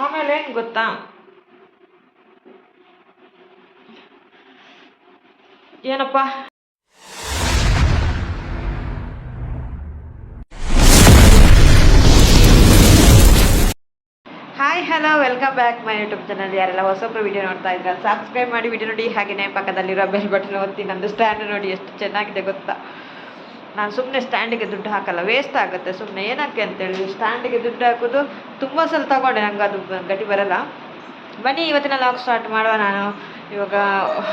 ಆಮೇಲೆ ಏನು ಗೊತ್ತಾ? ಏನಪ್ಪ? Hi hello welcome back my YouTube channel ಯಾರೆಲ್ಲ ಹೊಸೊಬ್ಬರು ವಿಡಿಯೋ ನೋಡ್ತಾ ಇದ್ದಾರೆ ಸಬ್ಸ್ಕ್ರೈಬ್ ಮಾಡಿ ವಿಡಿಯೋ ನೋಡಿ. ಹಾಗೆಯೇ ಪಕ್ಕದಲ್ಲಿರೋ ಬೆಲ್ ಬಟನ್ ಒತ್ತಿ, ನಂದು ಸ್ಟ್ಯಾಂಡ್ ನೋಡಿ, ಎಷ್ಟು ಚೆನ್ನಾಗಿದೆ ಗೊತ್ತಾ? ನಾನು ಸುಮ್ಮನೆ ಸ್ಟ್ಯಾಂಡಿಗೆ ದುಡ್ಡು ಹಾಕಲ್ಲ ವೇಸ್ಟ್ ಆಗುತ್ತೆ ಸುಮ್ಮನೆ ಏನಕ್ಕೆ ಅಂತೇಳಿ ಸ್ಟ್ಯಾಂಡಿಗೆ ದುಡ್ಡು ಹಾಕೋದು ತುಂಬ ಸಲ ತಗೊಂಡೆ, ನಂಗೆ ಅದು ಗಟ್ಟಿ ಬರಲ್ಲ. ಬನ್ನಿ, ಇವತ್ತಿನ ಲಾಗ್ ಸ್ಟಾರ್ಟ್ ಮಾಡುವ ನಾನು. ಇವಾಗ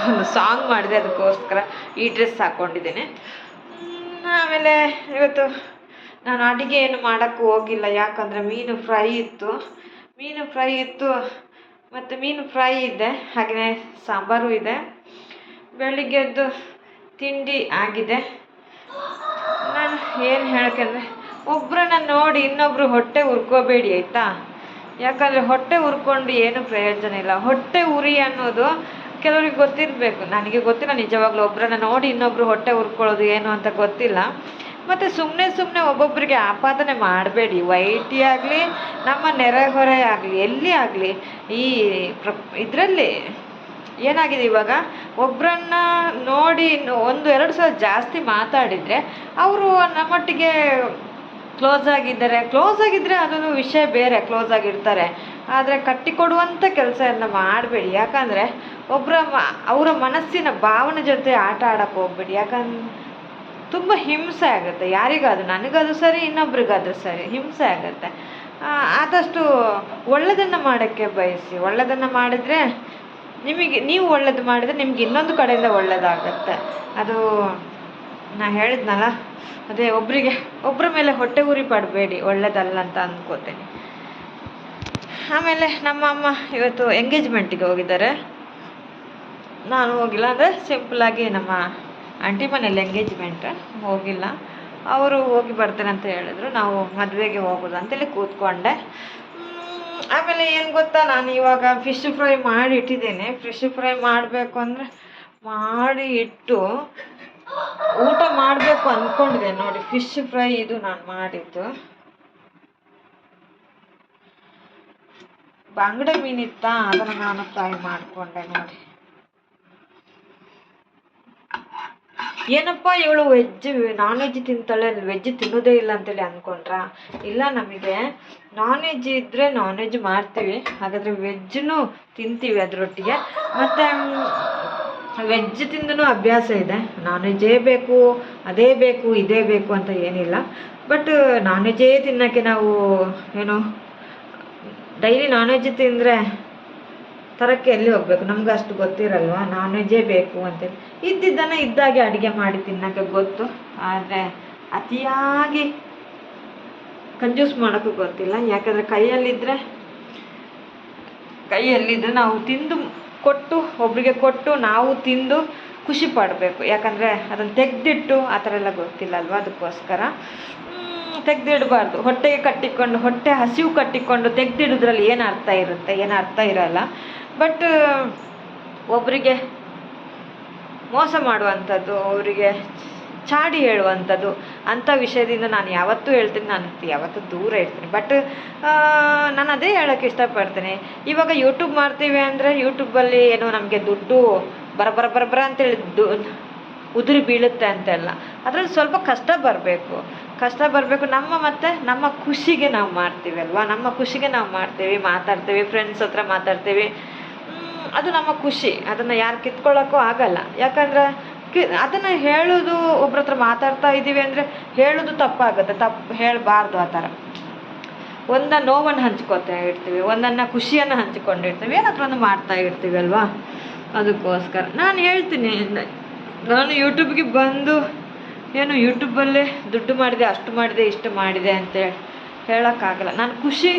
ಒಂದು ಸಾಂಗ್ ಮಾಡಿದೆ, ಅದಕ್ಕೋಸ್ಕರ ಈ ಡ್ರೆಸ್ ಹಾಕ್ಕೊಂಡಿದ್ದೇನೆ ಆಮೇಲೆ ಇವತ್ತು ನಾನು ಅಡುಗೆ ಏನು ಮಾಡೋಕ್ಕೂ ಹೋಗಿಲ್ಲ, ಯಾಕಂದರೆ ಮೀನು ಫ್ರೈ ಇತ್ತು. ಮೀನು ಫ್ರೈ ಇತ್ತು, ಮತ್ತು ಮೀನು ಫ್ರೈ ಇದೆ ಹಾಗೆಯೇ ಸಾಂಬಾರು ಇದೆ. ಬೆಳಿಗ್ಗೆದ್ದು ತಿಂಡಿ ಆಗಿದೆ. ನಾನು ಏನು ಹೇಳಕ್ಕಂದ್ರೆ ಒಬ್ಬರನ್ನ ನೋಡಿ ಇನ್ನೊಬ್ಬರು ಹೊಟ್ಟೆ ಉರ್ಕೋಬೇಡಿ, ಆಯಿತಾ? ಯಾಕಂದರೆ ಹೊಟ್ಟೆ ಉರ್ಕೊಂಡು ಏನು ಪ್ರಯೋಜನ ಇಲ್ಲ. ಹೊಟ್ಟೆ ಉರಿ ಅನ್ನೋದು ಕೆಲವ್ರಿಗೆ ಗೊತ್ತಿರಬೇಕು. ನನಗೆ ಗೊತ್ತಿಲ್ಲ, ನಿಜವಾಗ್ಲೂ ಒಬ್ಬರನ್ನ ನೋಡಿ ಇನ್ನೊಬ್ಬರು ಹೊಟ್ಟೆ ಉರ್ಕೊಳ್ಳೋದು ಏನು ಅಂತ ಗೊತ್ತಿಲ್ಲ. ಮತ್ತು ಸುಮ್ಮನೆ ಸುಮ್ಮನೆ ಒಬ್ಬೊಬ್ಬರಿಗೆ ಆಪಾದನೆ ಮಾಡಬೇಡಿ. ವೈಟಿ ಆಗಲಿ, ನಮ್ಮ ನೆರೆಹೊರೆ ಆಗಲಿ, ಎಲ್ಲಿ ಆಗಲಿ, ಈ ಪ್ರ ಇದರಲ್ಲಿ ಏನಾಗಿದೆ ಇವಾಗ? ಒಬ್ಬರನ್ನ ನೋಡಿ ಒಂದು ಎರಡು ಸಲ ಜಾಸ್ತಿ ಮಾತಾಡಿದರೆ ಅವರು ನಮ್ಮೊಟ್ಟಿಗೆ ಕ್ಲೋಸ್ ಆಗಿದ್ದಾರೆ. ಕ್ಲೋಸ್ ಆಗಿದ್ದರೆ ಅದೊಂದು ವಿಷಯ ಬೇರೆ ಕ್ಲೋಸ್ ಆಗಿರ್ತಾರೆ. ಆದರೆ ಕಟ್ಟಿಕೊಡುವಂಥ ಕೆಲಸ ಎಲ್ಲ ಮಾಡಬೇಡಿ. ಯಾಕಂದರೆ ಒಬ್ಬರ ಮ, ಅವರ ಮನಸ್ಸಿನ ಭಾವನೆ ಜೊತೆ ಆಟ ಆಡಕ್ಕೆ ಹೋಗ್ಬೇಡಿ. ಯಾಕಂದ್ರೆ ತುಂಬ ಹಿಂಸೆ ಆಗುತ್ತೆ. ಯಾರಿಗಾದ್ರೂ, ನನಗಾದ್ರೂ ಸರಿ, ಇನ್ನೊಬ್ರಿಗಾದ್ರೂ ಸರಿ ಹಿಂಸೆ ಆಗುತ್ತೆ. ಆದಷ್ಟು ಒಳ್ಳೆಯದನ್ನು ಮಾಡೋಕ್ಕೆ ಬಯಸಿ. ಒಳ್ಳೆಯದನ್ನು ಮಾಡಿದರೆ ನಿಮಗೆ, ನೀವು ಒಳ್ಳೇದು ಮಾಡಿದ್ರೆ ನಿಮ್ಗೆ ಇನ್ನೊಂದು ಕಡೆಯಿಂದ ಒಳ್ಳೇದಾಗತ್ತೆ. ಅದು ನಾ ಹೇಳಿದ್ನಲ್ಲ, ಅದೇ ಒಬ್ಬರಿಗೆ ಒಬ್ಬರ ಮೇಲೆ ಹೊಟ್ಟೆ ಉರಿ ಪಡಬೇಡಿ, ಒಳ್ಳೇದಲ್ಲ ಅಂತ ಅಂದ್ಕೋತೀನಿ. ಆಮೇಲೆ ನಮ್ಮ ಅಮ್ಮ ಇವತ್ತು ಎಂಗೇಜ್ಮೆಂಟಿಗೆ ಹೋಗಿದ್ದಾರೆ. ನಾನು ಹೋಗಿಲ್ಲ ಅಂದರೆ ಸಿಂಪಲಾಗಿ ನಮ್ಮ ಆಂಟಿ ಮನೇಲಿ ಎಂಗೇಜ್ಮೆಂಟ್, ಹೋಗಿಲ್ಲ. ಅವರು ಹೋಗಿ ಬರ್ತಾರೆ ಅಂತ ಹೇಳಿದ್ರು. ನಾವು ಮದುವೆಗೆ ಹೋಗೋದು ಅಂತೇಳಿ ಕೂತ್ಕೊಂಡೆ. ಆಮೇಲೆ ಏನು ಗೊತ್ತಾ, ನಾನು ಇವಾಗ ಫಿಶ್ ಫ್ರೈ ಮಾಡಿ ಇಟ್ಟಿದ್ದೇನೆ. ಫಿಶ್ ಫ್ರೈ ಮಾಡಬೇಕು ಅಂದರೆ ಮಾಡಿ ಇಟ್ಟು ಊಟ ಮಾಡಬೇಕು ಅಂದ್ಕೊಂಡಿದ್ದೆ ನೋಡಿ ಫಿಶ್ ಫ್ರೈ ಇದು ನಾನು ಮಾಡಿದ್ದು. ಬಂಗಡೆ ಮೀನಿತ್ತಾ, ಅದನ್ನು ನಾನು ಫ್ರೈ ಮಾಡಿಕೊಂಡೆ ನೋಡಿ. ಏನಪ್ಪ ಇವಳು ವೆಜ್ ನಾನ್ ವೆಜ್ ತಿಂತಾಳೆ ವೆಜ್ ತಿನ್ನೋದೇ ಇಲ್ಲ ಅಂತೇಳಿ ಅಂದ್ಕೊಂಡ್ರಾ ಇಲ್ಲ ನಮಗೆ. ನಾನ್ ವೆಜ್ ಇದ್ದರೆ ನಾನ್ ವೆಜ್ ಮಾಡ್ತೀವಿ, ಹಾಗಾದರೆ ವೆಜ್ಜೂ ತಿಂತೀವಿ ಅದರೊಟ್ಟಿಗೆ. ಮತ್ತು ವೆಜ್ ತಿಂದೂ ಅಭ್ಯಾಸ ಇದೆ. ನಾನ್ ವೆಜ್ಜೇ ಬೇಕು, ಅದೇ ಬೇಕು, ಇದೇ ಬೇಕು ಅಂತ ಏನಿಲ್ಲ. ಬಟ್ ನಾನ್ ವೆಜ್ಜೇ ತಿನ್ನೋಕ್ಕೆ ನಾವು, ಏನು ಡೈಲಿ ನಾನ್ ವೆಜ್ ತಿಂದರೆ ತರಕ್ಕೆ ಎಲ್ಲಿ ಹೋಗ್ಬೇಕು? ನಮ್ಗೆ ಅಷ್ಟು ಗೊತ್ತಿರಲ್ವಾ? ನಾನ್ ವೆಜ್ಜೇ ಬೇಕು ಅಂತೇಳಿ. ಇದ್ದಿದ್ದನ್ನು ಇದ್ದಾಗೆ ಅಡುಗೆ ಮಾಡಿ ತಿನ್ನೋಕ್ಕೆ ಗೊತ್ತು. ಆದರೆ ಅತಿಯಾಗಿ ಕಂಜೂಸ್ ಮಾಡೋಕ್ಕೂ ಗೊತ್ತಿಲ್ಲ. ಯಾಕಂದರೆ ಕೈಯಲ್ಲಿದ್ದರೆ ಕೈಯಲ್ಲಿದ್ದರೆ ನಾವು ತಿಂದು ಕೊಟ್ಟು ಒಬ್ಬರಿಗೆ ಕೊಟ್ಟು ನಾವು ತಿಂದು ಖುಷಿ ಪಡಬೇಕು. ಯಾಕಂದರೆ ಅದನ್ನು ತೆಗೆದಿಟ್ಟು ಆ ಥರ ಎಲ್ಲ ಗೊತ್ತಿಲ್ಲ ಅಲ್ವಾ ಅದಕ್ಕೋಸ್ಕರ ತೆಗೆದಿಡಬಾರ್ದು. ಹೊಟ್ಟೆಗೆ ಕಟ್ಟಿಕೊಂಡು, ಹೊಟ್ಟೆ ಹಸಿವು ಕಟ್ಟಿಕೊಂಡು ತೆಗೆದಿಡೋದ್ರಲ್ಲಿ ಏನು ಅರ್ಥ ಇರುತ್ತೆ? ಏನು ಅರ್ಥ ಇರಲ್ಲ. ಬಟ್ ಒಬ್ಬರಿಗೆ ಮೋಸ ಮಾಡುವಂಥದ್ದು, ಅವರಿಗೆ ಚಾಡಿ ಹೇಳುವಂಥದ್ದು, ಅಂಥ ವಿಷಯದಿಂದ ನಾನು ಯಾವತ್ತೂ ಹೇಳ್ತೀನಿ, ನಾನು ಯಾವತ್ತೂ ದೂರ ಇರ್ತೀನಿ. ಬಟ್ ನಾನು ಅದೇ ಹೇಳೋಕ್ಕೆ ಇಷ್ಟಪಡ್ತೀನಿ. ಇವಾಗ ಯೂಟ್ಯೂಬ್ ಮಾಡ್ತೀವಿ ಅಂದರೆ ಯೂಟ್ಯೂಬಲ್ಲಿ ಏನೋ ನಮಗೆ ದುಡ್ಡು ಬರ ಬರ ಬರ ಅಂತೇಳಿ ದು, ಉದುರಿ ಬೀಳುತ್ತೆ ಅಂತೆಲ್ಲ. ಅದರಲ್ಲಿ ಸ್ವಲ್ಪ ಕಷ್ಟ ಬರಬೇಕು. ಕಷ್ಟ ಬರಬೇಕು. ನಮ್ಮ ಮತ್ತು ನಮ್ಮ ಖುಷಿಗೆ ನಾವು ಮಾಡ್ತೀವಿ ಅಲ್ವಾ? ನಮ್ಮ ಖುಷಿಗೆ ನಾವು ಮಾಡ್ತೀವಿ, ಮಾತಾಡ್ತೀವಿ ಫ್ರೆಂಡ್ಸ್ ಹತ್ರ ಮಾತಾಡ್ತೀವಿ. ಅದು ನಮ್ಮ ಖುಷಿ. ಅದನ್ನು ಯಾರು ಕಿತ್ಕೊಳ್ಳೋಕ್ಕೂ ಆಗಲ್ಲ. ಯಾಕಂದ್ರೆ ಕಿ, ಅದನ್ನು ಹೇಳೋದು ಒಬ್ರ ಹತ್ರ ಮಾತಾಡ್ತಾ ಇದ್ದೀವಿ ಅಂದರೆ ಹೇಳೋದು ತಪ್ಪಾಗುತ್ತೆ. ತಪ್ಪು ಹೇಳಬಾರ್ದು ಆ ಥರ. ಒಂದ ನೋವನ್ನು ಹಂಚ್ಕೊತಾ ಇರ್ತೀವಿ, ಒಂದನ್ನು ಖುಷಿಯನ್ನು ಹಂಚಿಕೊಂಡಿರ್ತೀವಿ ಏನಾದರೂ ಒಂದು ಮಾಡ್ತಾ ಇರ್ತೀವಿ ಅಲ್ವಾ? ಅದಕ್ಕೋಸ್ಕರ. ನಾನು ಹೇಳ್ತೀನಿ, ನಾನು ಯೂಟ್ಯೂಬ್ಗೆ ಬಂದು ಏನು ಯೂಟ್ಯೂಬಲ್ಲೇ ದುಡ್ಡು ಮಾಡಿದೆ, ಅಷ್ಟು ಮಾಡಿದೆ, ಇಷ್ಟು ಮಾಡಿದೆ ಅಂತೇಳಿ ಹೇಳೋಕ್ಕಾಗಲ್ಲ. ನಾನು ಖುಷಿ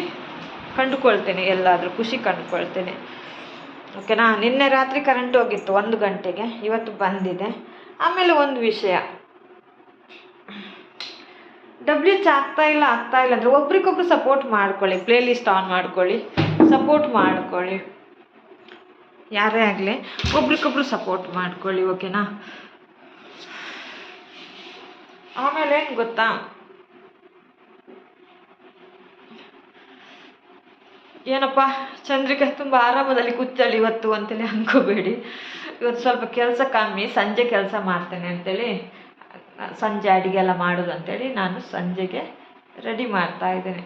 ಕಂಡುಕೊಳ್ತೀನಿ ಎಲ್ಲಾದರೂ, ಖುಷಿ ಕಂಡುಕೊಳ್ತೀನಿ. ಓಕೆನಾ ನಿನ್ನೆ ರಾತ್ರಿ ಕರೆಂಟ್ ಹೋಗಿತ್ತು, ಒಂದು ಗಂಟೆಗೆ, ಇವತ್ತು ಬಂದಿದೆ. ಆಮೇಲೆ ಒಂದು ವಿಷಯ. ಡಬ್ಲ್ಯೂಚ್ ಆಗ್ತಾ ಇಲ್ಲ ಆಗ್ತಾ ಇಲ್ಲ ಅಂದರೆ ಒಬ್ರಿಗೊಬ್ರು ಸಪೋರ್ಟ್ ಮಾಡ್ಕೊಳ್ಳಿ ಪ್ಲೇ ಲಿಸ್ಟ್ ಆನ್ ಮಾಡ್ಕೊಳ್ಳಿ ಸಪೋರ್ಟ್ ಮಾಡ್ಕೊಳ್ಳಿ. ಯಾರೇ ಆಗಲಿ, ಒಬ್ರಿಗೊಬ್ರು ಸಪೋರ್ಟ್ ಮಾಡ್ಕೊಳ್ಳಿ ಓಕೆನಾ ಆಮೇಲೆ ಏನು ಗೊತ್ತಾ? ಏನಪ್ಪ, ಚಂದ್ರಿಕಾ ತುಂಬ ಆರಾಮದಲ್ಲಿ ಕೂತಾಳೆ ಇವತ್ತು ಅಂತೇಳಿ ಅನ್ಕೋಬೇಡಿ. ಇವತ್ತು ಸ್ವಲ್ಪ ಕೆಲಸ ಕಮ್ಮಿ, ಸಂಜೆ ಕೆಲಸ ಮಾಡ್ತೇನೆ ಅಂತೇಳಿ, ಸಂಜೆ ಅಡಿಗೆ ಎಲ್ಲ ಮಾಡೋದು ಅಂತೇಳಿ ನಾನು ಸಂಜೆಗೆ ರೆಡಿ ಮಾಡ್ತಾ ಇದ್ದೇನೆ.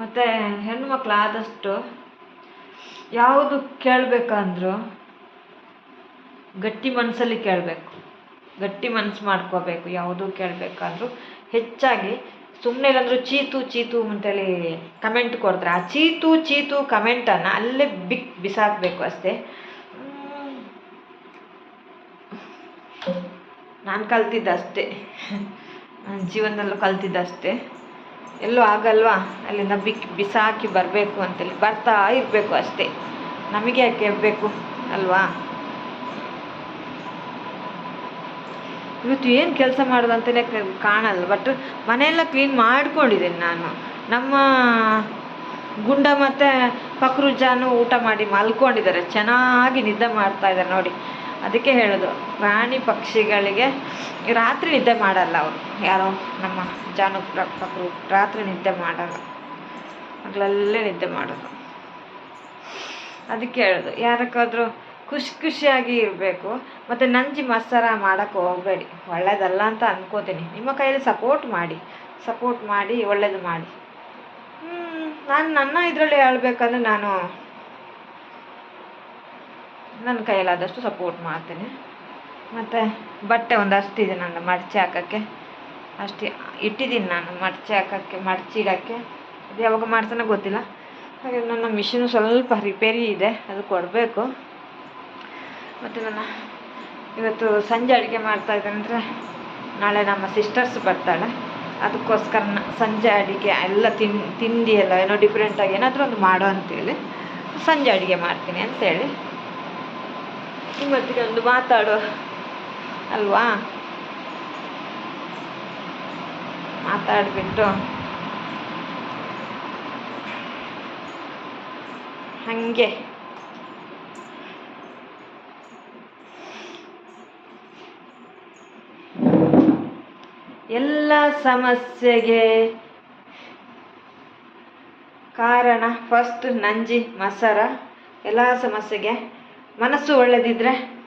ಮತ್ತು ಮಕ್ಕಳು ಆದಷ್ಟು ಯಾವುದು ಕೇಳಬೇಕಂದ್ರೂ ಗಟ್ಟಿ ಮನಸ್ಸಲ್ಲಿ ಕೇಳಬೇಕು. ಗಟ್ಟಿ ಮನಸ್ಸು ಮಾಡ್ಕೋಬೇಕು, ಯಾವುದು ಕೇಳಬೇಕಂದ್ರೂ ಹೆಚ್ಚಾಗಿ ಸುಮ್ಮನೆ ಇಲ್ಲಾಂದ್ರೂ ಚೀತು ಚೀತು ಅಂತೇಳಿ ಕಮೆಂಟ್ ಕೊಡ್ತಾರೆ. ಆ ಚೀತು ಚೀತು ಕಮೆಂಟನ್ನು ಅಲ್ಲೇ ಬಿಕ್ ಬಿಸಾಕಬೇಕು ಅಷ್ಟೇ. ನಾನು ಕಲ್ತಿದ್ದಷ್ಟೇ. ನನ್ನ ಜೀವನದಲ್ಲೂ ಕಲ್ತಿದ್ದಷ್ಟೇ. ಎಲ್ಲೂ ಆಗಲ್ವಾ? ಅಲ್ಲಿಂದ ಬಿಕ್ ಬಿಸಾಕಿ ಬರಬೇಕು ಅಂತೇಳಿ ಬರ್ತಾ ಇರಬೇಕು ಅಷ್ಟೇ. ನಮಗೆ ಯಾಕೆ ಬೇಕು ಅಲ್ವಾ? ಇವತ್ತು ಏನು ಕೆಲಸ ಮಾಡೋದು ಅಂತಲೇ ಕಾಣಲ್ಲ. ಬಟ್ ಮನೆಯೆಲ್ಲ ಕ್ಲೀನ್ ಮಾಡ್ಕೊಂಡಿದ್ದೀನಿ ನಾನು. ನಮ್ಮ ಗುಂಡ ಮತ್ತು ಪಕ್ರುಜಾನು ಊಟ ಮಾಡಿ ಮಲ್ಕೊಂಡಿದ್ದಾರೆ. ಚೆನ್ನಾಗಿ ನಿದ್ದೆ ಮಾಡ್ತಾ ಇದ್ದಾರೆ ನೋಡಿ. ಅದಕ್ಕೆ ಹೇಳೋದು, ಪ್ರಾಣಿ ಪಕ್ಷಿಗಳಿಗೆ ರಾತ್ರಿ ನಿದ್ದೆ ಮಾಡಲ್ಲ ಅವರು. ಯಾರೋ ನಮ್ಮ ಜಾನು ಪಕ್ರು ರಾತ್ರಿ ನಿದ್ದೆ ಮಾಡಲ್ಲ. ಹಗಲಲ್ಲೇ ನಿದ್ದೆ ಮಾಡೋದು. ಅದಕ್ಕೆ ಹೇಳೋದು, ಯಾರಕ್ಕಾದರೂ ಖುಷಿ ಖುಷಿಯಾಗಿ ಇರಬೇಕು. ಮತ್ತು ನಂಜಿ ಮತ್ಸರ ಮಾಡೋಕ್ಕೆ ಹೋಗಬೇಡಿ. ಒಳ್ಳೇದಲ್ಲ ಅಂತ ಅಂದ್ಕೋತೀನಿ ನಿಮ್ಮ ಕೈಯಲ್ಲಿ ಸಪೋರ್ಟ್ ಮಾಡಿ. ಸಪೋರ್ಟ್ ಮಾಡಿ, ಒಳ್ಳೇದು ಮಾಡಿ. ನಾನು ನನ್ನ ಇದರಲ್ಲಿ ಹೇಳ್ಬೇಕಂದ್ರೆ ನಾನು ನನ್ನ ಕೈಯಲ್ಲಾದಷ್ಟು ಸಪೋರ್ಟ್ ಮಾಡ್ತೀನಿ. ಮತ್ತು ಬಟ್ಟೆ ಒಂದು ಇದೆ ನನ್ನ ಮಡಚಿ ಹಾಕೋಕ್ಕೆ. ಅಷ್ಟು, ಇಟ್ಟಿದ್ದೀನಿ ನಾನು ಮಡಚಿ ಹಾಕೋಕ್ಕೆ, ಮಡಚಿ ಇಡೋಕ್ಕೆ. ಅದು ಯಾವಾಗ ಮಾಡ್ತಾನೆ ಗೊತ್ತಿಲ್ಲ. ಹಾಗೆ ನನ್ನ ಮಿಷಿನು ಸ್ವಲ್ಪ ರಿಪೇರಿ ಇದೆ. ಅದು ಕೊಡಬೇಕು. ಮತ್ತು ನನ್ನ ಇವತ್ತು ಸಂಜೆ ಅಡುಗೆ ಮಾಡ್ತಾ ಇದ್ದೇನೆ ಅಂದರೆ ನಾಳೆ ನಮ್ಮ ಸಿಸ್ಟರ್ಸ್ ಬರ್ತಾಳೆ. ಅದಕ್ಕೋಸ್ಕರ ಸಂಜೆ ಅಡುಗೆ ಎಲ್ಲ ತಿನ್, ತಿಂಡಿ ಎಲ್ಲ ಏನೋ ಡಿಫ್ರೆಂಟಾಗಿ ಏನಾದರೂ ಒಂದು ಮಾಡೋ ಅಂತೇಳಿ ಸಂಜೆ ಅಡುಗೆ ಮಾಡ್ತೀನಿ ಅಂತೇಳಿ. ನಿಮ್ಮೊತ್ತಿಗೆ ಒಂದು ಮಾತಾಡೋ ಅಲ್ವಾ? ಮಾತಾಡಿಬಿಟ್ಟು ಹಾಗೆ. ಎಲ್ಲ ಸಮಸ್ಯೆಗೆ ಕಾರಣ ಫಸ್ಟ್ ನಂಜಿ, ಮಸರ, ಎಲ್ಲ ಸಮಸ್ಯೆಗೆ ಮನಸ್ಸು ಒಳ್ಳೆದಿದ್ರೆ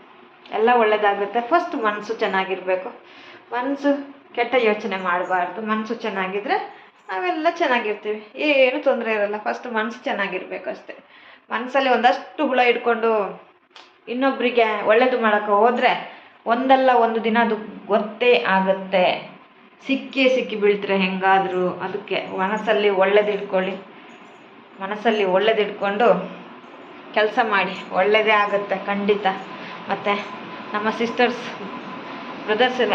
ಎಲ್ಲ ಒಳ್ಳೆಯದಾಗುತ್ತೆ ಫಸ್ಟ್ ಮನಸ್ಸು ಚೆನ್ನಾಗಿರಬೇಕು. ಮನಸ್ಸು ಕೆಟ್ಟ ಯೋಚನೆ ಮಾಡಬಾರ್ದು. ಮನಸ್ಸು ಚೆನ್ನಾಗಿದ್ರೆ ನಾವೆಲ್ಲ ಚೆನ್ನಾಗಿರ್ತೀವಿ. ಏನು ತೊಂದರೆ ಇರಲ್ಲ. ಫಸ್ಟ್ ಮನಸ್ಸು ಚೆನ್ನಾಗಿರ್ಬೇಕು ಅಷ್ಟೇ. ಮನಸ್ಸಲ್ಲಿ ಒಂದಷ್ಟು ಹುಳ ಇಟ್ಕೊಂಡು ಇನ್ನೊಬ್ಬರಿಗೆ ಒಳ್ಳೇದು ಮಾಡೋಕ್ಕೆ ಹೋದರೆ ಒಂದಲ್ಲ ಒಂದು ದಿನ ಅದು ಗೊತ್ತೇ ಆಗುತ್ತೆ. ಸಿಕ್ಕೇ ಸಿಕ್ಕಿ ಬೀಳ್ತಾರೆ ಹೆಂಗಾದರೂ ಅದಕ್ಕೆ ಮನಸ್ಸಲ್ಲಿ ಒಳ್ಳೇದಿಟ್ಕೊಳ್ಳಿ. ಮನಸ್ಸಲ್ಲಿ ಒಳ್ಳೇದಿಟ್ಕೊಂಡು ಕೆಲಸ ಮಾಡಿ. ಒಳ್ಳೆಯದೇ ಆಗುತ್ತೆ ಖಂಡಿತ. ಮತ್ತು ನಮ್ಮ ಸಿಸ್ಟರ್ಸ್ ಬ್ರದರ್ಸ್ ಎಲ್ಲ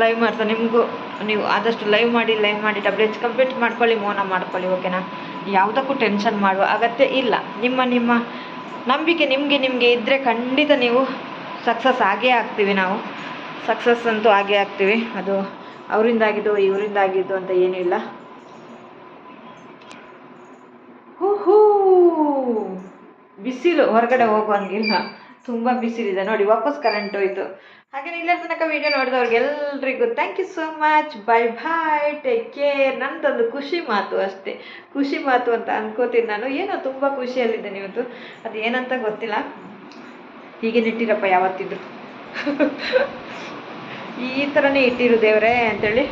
ಲೈವ್ ಮಾಡ್ತಾರೆ. ನಿಮಗೂ ನೀವು ಆದಷ್ಟು ಲೈವ್ ಮಾಡಿ ಲೈವ್ ಮಾಡಿ ಡಬ್ಲ್ಯೂ ಎಚ್ ಕಂಪ್ಲೀಟ್ ಮಾಡ್ಕೊಳ್ಳಿ, ಮೌನ ಮಾಡ್ಕೊಳ್ಳಿ ಓಕೆನಾ ಯಾವುದಕ್ಕೂ ಟೆನ್ಷನ್ ಮಾಡುವ ಅಗತ್ಯ ಇಲ್ಲ. ನಿಮ್ಮ ನಿಮ್ಮ ನಂಬಿಕೆ ನಿಮಗೆ ನಿಮಗೆ ಇದ್ದರೆ ಖಂಡಿತ ನೀವು ಸಕ್ಸಸ್ ಆಗೇ ಆಗ್ತೀವಿ ನಾವು. ಸಕ್ಸಸ್ ಅಂತೂ ಆಗೇ ಆಗ್ತೀವಿ. ಅದು ಅವರಿಂದಾಗಿದ್ದು, ಇವರಿಂದಾಗಿದ್ದು ಅಂತ ಏನಿಲ್ಲ ಹೂ ಬಿಸಿಲು. ಹೊರಗಡೆ ಹೋಗುವಂಗಿಲ್ಲ. ತುಂಬ ಬಿಸಿಲಿದೆ. ನೋಡಿ, ವಾಪಸ್ ಕರೆಂಟ್ ಹೋಯ್ತು. ಹಾಗೆ ಇಲ್ಲೇ ತನಕ video ನೋಡಿದವ್ರಿಗೆಲ್ರಿಗೂ thank you so much bye bye take care ನಂದೊಂದು ಖುಷಿ ಮಾತು ಅಷ್ಟೇ. ಖುಷಿ ಮಾತು ಅಂತ ಅನ್ಕೋತೀನಿ ನಾನು. ಏನೋ ತುಂಬ ಖುಷಿಯಲ್ಲಿದ್ದೇನೆ ಇವತ್ತು ಅದು ಏನಂತ ಗೊತ್ತಿಲ್ಲ. ಹೀಗೆ ನಿಟ್ಟಿರಪ್ಪ ಯಾವತ್ತಿದ್ರು. ಈ ಥರನೇ ಇಟ್ಟಿರು ದೇವರೇ ಅಂತೇಳಿ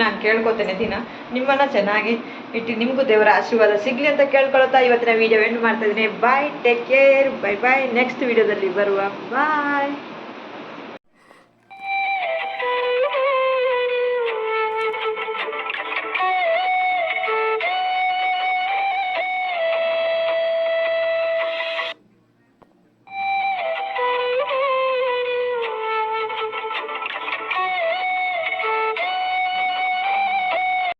ನಾನು ಕೇಳ್ಕೊತೇನೆ ದಿನ. ನಿಮ್ಮನ್ನು ಚೆನ್ನಾಗಿ ಇಟ್ಟು ನಿಮಗೂ ದೇವರ ಆಶೀರ್ವಾದ ಸಿಗಲಿ ಅಂತ ಕೇಳ್ಕೊಳ್ತಾ ಇವತ್ತಿನ ವೀಡಿಯೋ ಎಂಡ್ ಮಾಡ್ತಾ ಇದ್ದೀನಿ. Bye take care bye bye next ವೀಡಿಯೋದಲ್ಲಿ ಬರುವ. ಬಾಯ್